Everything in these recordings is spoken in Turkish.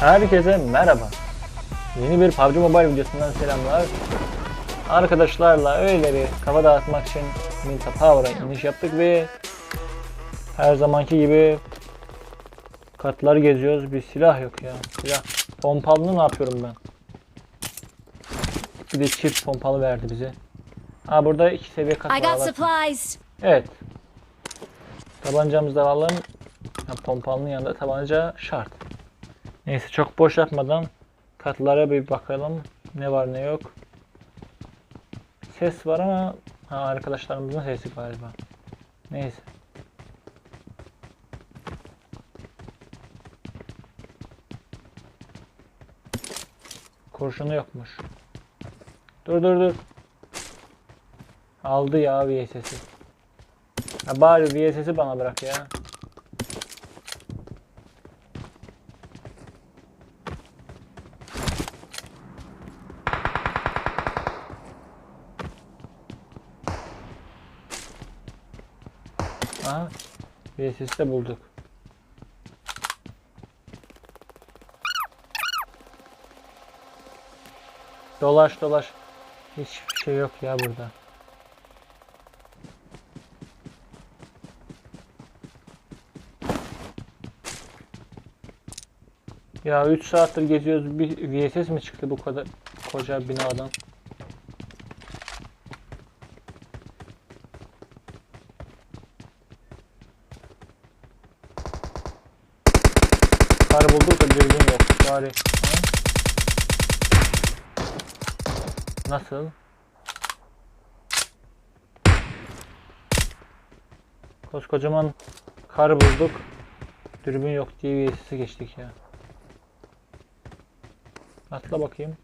Herkese merhaba. Yeni bir PUBG Mobile videosundan selamlar. Arkadaşlarla öyle bir kafa dağıtmak için Minta Power'a iniş yaptık ve her zamanki gibi katları geziyoruz. Bir silah yok ya. Silah. Pompalı ne yapıyorum ben? Bir de çift pompalı verdi bize. Ha burada iki seviye kat var. Evet. Tabancamızı da alalım. Ya, pompalının yanında tabanca şart. Neyse çok boş yapmadan katlara bir bakalım. Ne var ne yok. Ses var ama ha, arkadaşlarımızın sesi galiba. Neyse. Kurşunu yokmuş. Dur dur dur. Aldı ya VSS'i. Bari VSS'i bana bırak ya. Aha. VSS'i de bulduk. Dolaş dolaş. Hiçbir şey yok ya burada. Ya 3 saattir geziyoruz. Bir VSS mi çıktı bu kadar koca binadan? Kar bulduk da dürbün yok. Bari. Ha? Nasıl? Koskocaman kar bulduk. Dürbün yok diye VSS'e geçtik ya. Atla bakayım.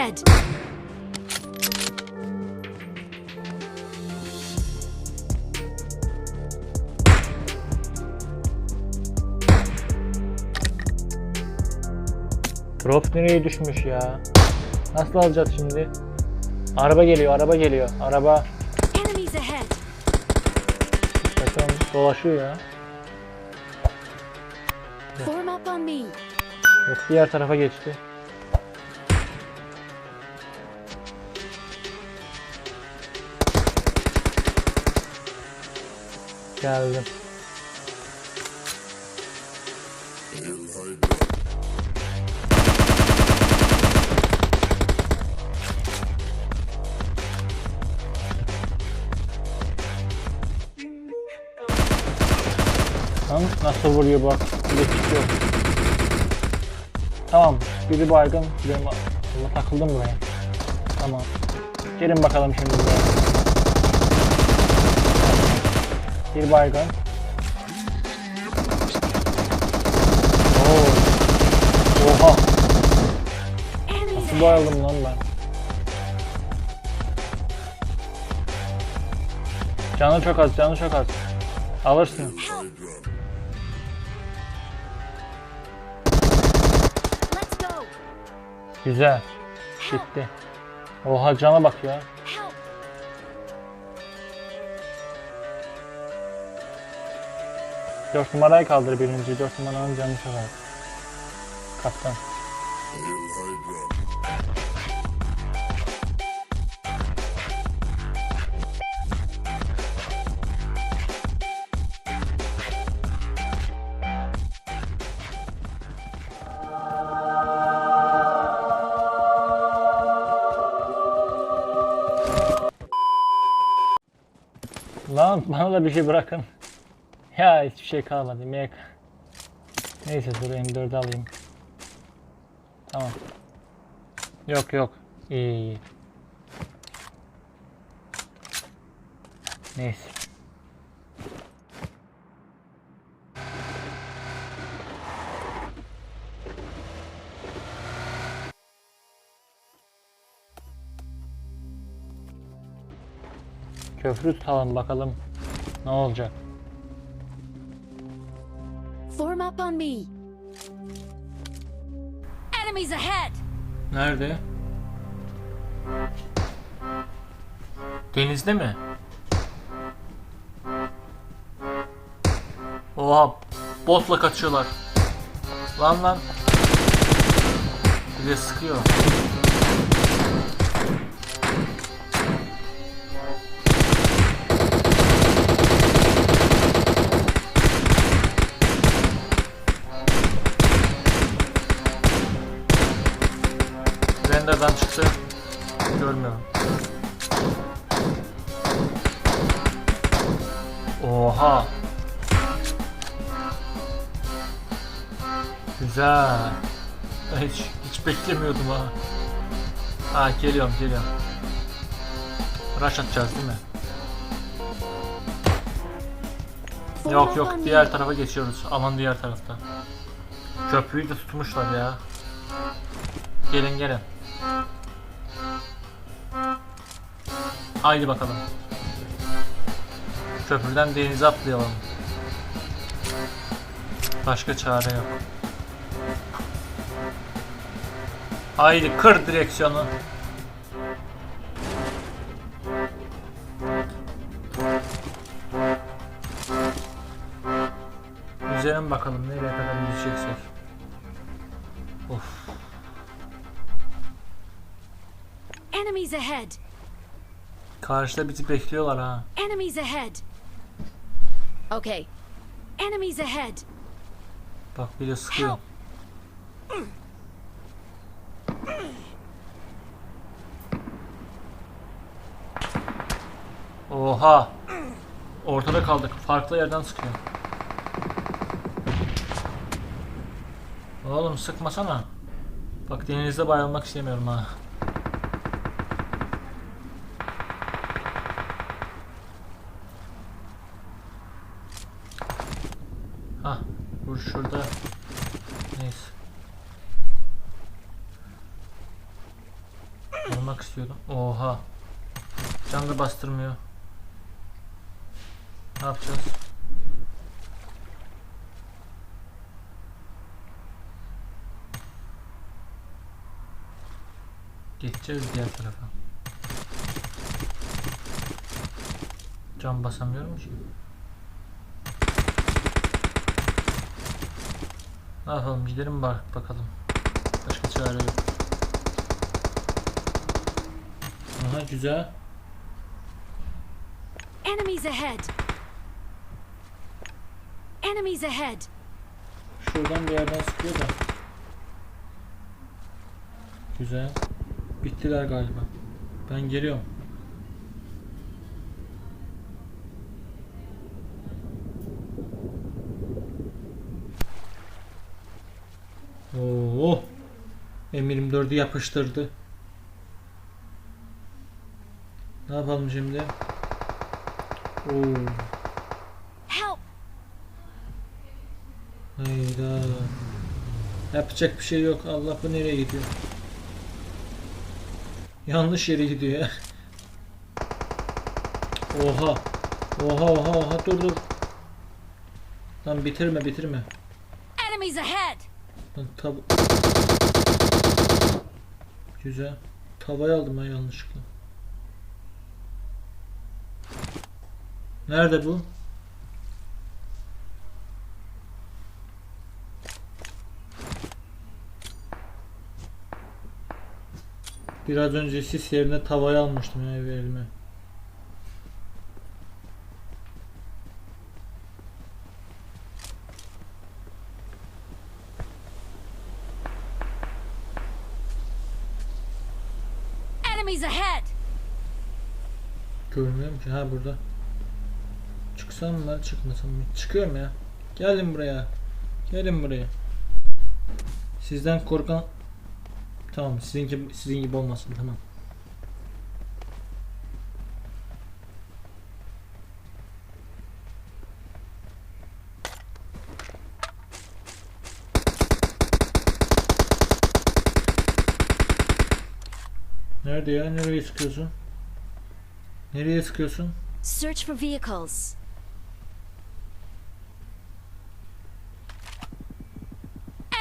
Ahead. Drop nereye düşmüş ya? Nasıl alacağız şimdi? Araba geliyor, araba geliyor. Araba bakın dolaşıyor ya. Form up on me. Yok diğer tarafa geçti. Geldim. Lan nasıl vuruyor bak. Bir de çıkıyor. Tamam. Biri baygın. Benim Allah takıldım buraya. Tamam. Gelin bakalım şimdi buraya. Bir baygın. Oo. Oha. Nasıl bayıldım lan ben. Canı çok az, canı çok az. Alırsın. Güzel. Gitti. Oha cana bak ya. Help. Dört numarayı kaldır birinci. Dört numaranın canı çok az. Kaptan. Lan bana da bir şey bırakın. Ya hiçbir şey kalmadı. MK. Neyse dur M4'ü alayım. Tamam. Yok yok. İyi iyi. Neyse. Köprü tutalım bakalım ne olacak. Up on me. Enemies ahead! Nerede? Denizde mi? Oha botla kaçıyorlar. Lan lan. Bir de sıkıyor. Render'dan çıktı. Görmüyorum. Oha. Güzel. Hiç, hiç beklemiyordum ha. Ha geliyorum geliyorum. Rush atacağız değil mi? Yok yok diğer tarafa geçiyoruz. Aman diğer tarafta. Köprüyü de tutmuşlar ya. Gelin gelin. Haydi bakalım. Köprüden denize atlayalım. Başka çare yok. Haydi kır direksiyonu. Üzerim bakalım nereye kadar gideceksek. Of. Enemies ahead! Karşıda bizi bekliyorlar ha. Enemies ahead! Okay. Enemies ahead! Bak bir de sıkıyor. Oha. Ortada kaldık. Farklı yerden sıkıyor. Oğlum sıkmasana. Bak denizde bayılmak istemiyorum ha. Hah, bu şurada. Neyse. Olmak istiyordum. Oha. Can da bastırmıyor. Ne yapacağız? Geçeceğiz diğer tarafa. Can basamıyorum ki. Ne yapalım gidelim bak bakalım. Başka çare yok. Aha güzel. Enemies ahead! Enemies ahead! Şuradan bir yerden sıkıyor da. Güzel. Bittiler galiba. Ben geliyorum. Oo. M24'ü yapıştırdı. Ne yapalım şimdi? Oo. Hayda. Yapacak bir şey yok. Allah bu nereye gidiyor? Yanlış yere gidiyor ya. Oha. Oha oha oha dur dur. Lan bitirme bitirme. Enemies ahead! Tab Güzel. Tavayı aldım ben yanlışlıkla. Nerede bu? Biraz önce sis yerine tavayı almıştım ya elime. Enemies ahead! Görmüyorum ki. Ha burada. Çıksam mı çıkmasam mı? Çıkıyorum ya. Gelin buraya. Gelin buraya. Sizden korkan Tamam sizinki sizin gibi olmasın tamam. Nerede ya? Nereye sıkıyorsun? Nereye sıkıyorsun? Search for vehicles.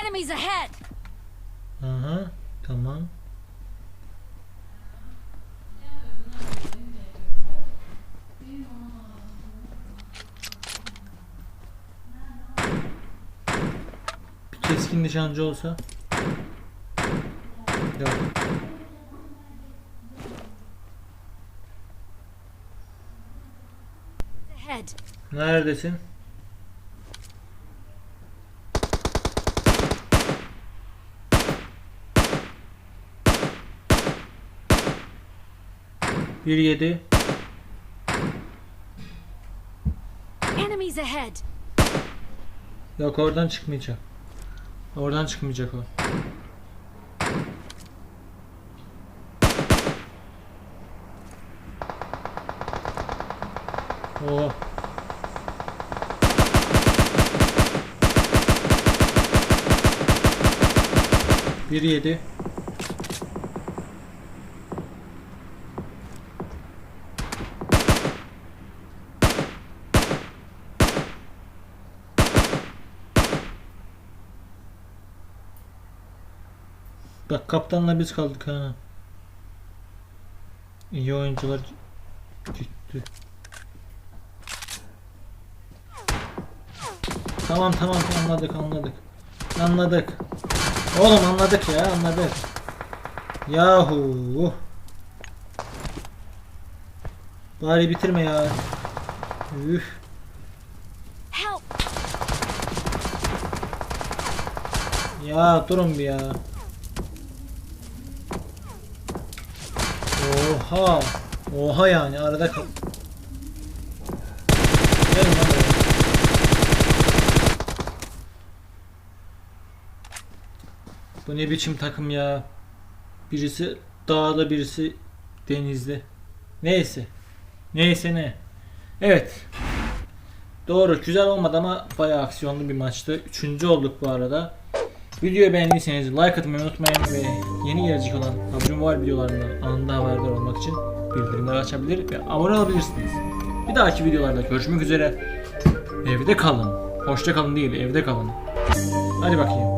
Enemies ahead! Aha tamam. Bir keskin nişancı olsa. Yok. Ahead! Neredesin? Bir yedi. Enemies ahead! Yok oradan çıkmayacak. Oradan çıkmayacak o. Oo. Bir yedi. Bak kaptanla biz kaldık ha. İyi oyuncular gitti. Tamam tamam anladık anladık. Anladık. Oğlum anladık ya anladık. Yahu. Bari bitirme ya. Üf. Ya durun bir ya. Oha. Oha yani arada kal. Gelin lan buraya. Bu ne biçim takım ya. Birisi dağda birisi denizde. Neyse. Neyse ne. Evet. Doğru güzel olmadı ama bayağı aksiyonlu bir maçtı. Üçüncü olduk bu arada. Videoyu beğendiyseniz like atmayı unutmayın ve yeni gelecek olan PUBG Mobile videolarından anında haberdar olmak için bildirimleri açabilir ve abone olabilirsiniz. Bir dahaki videolarda görüşmek üzere. Evde kalın. Hoşça kalın değil, evde kalın. Hadi bakayım.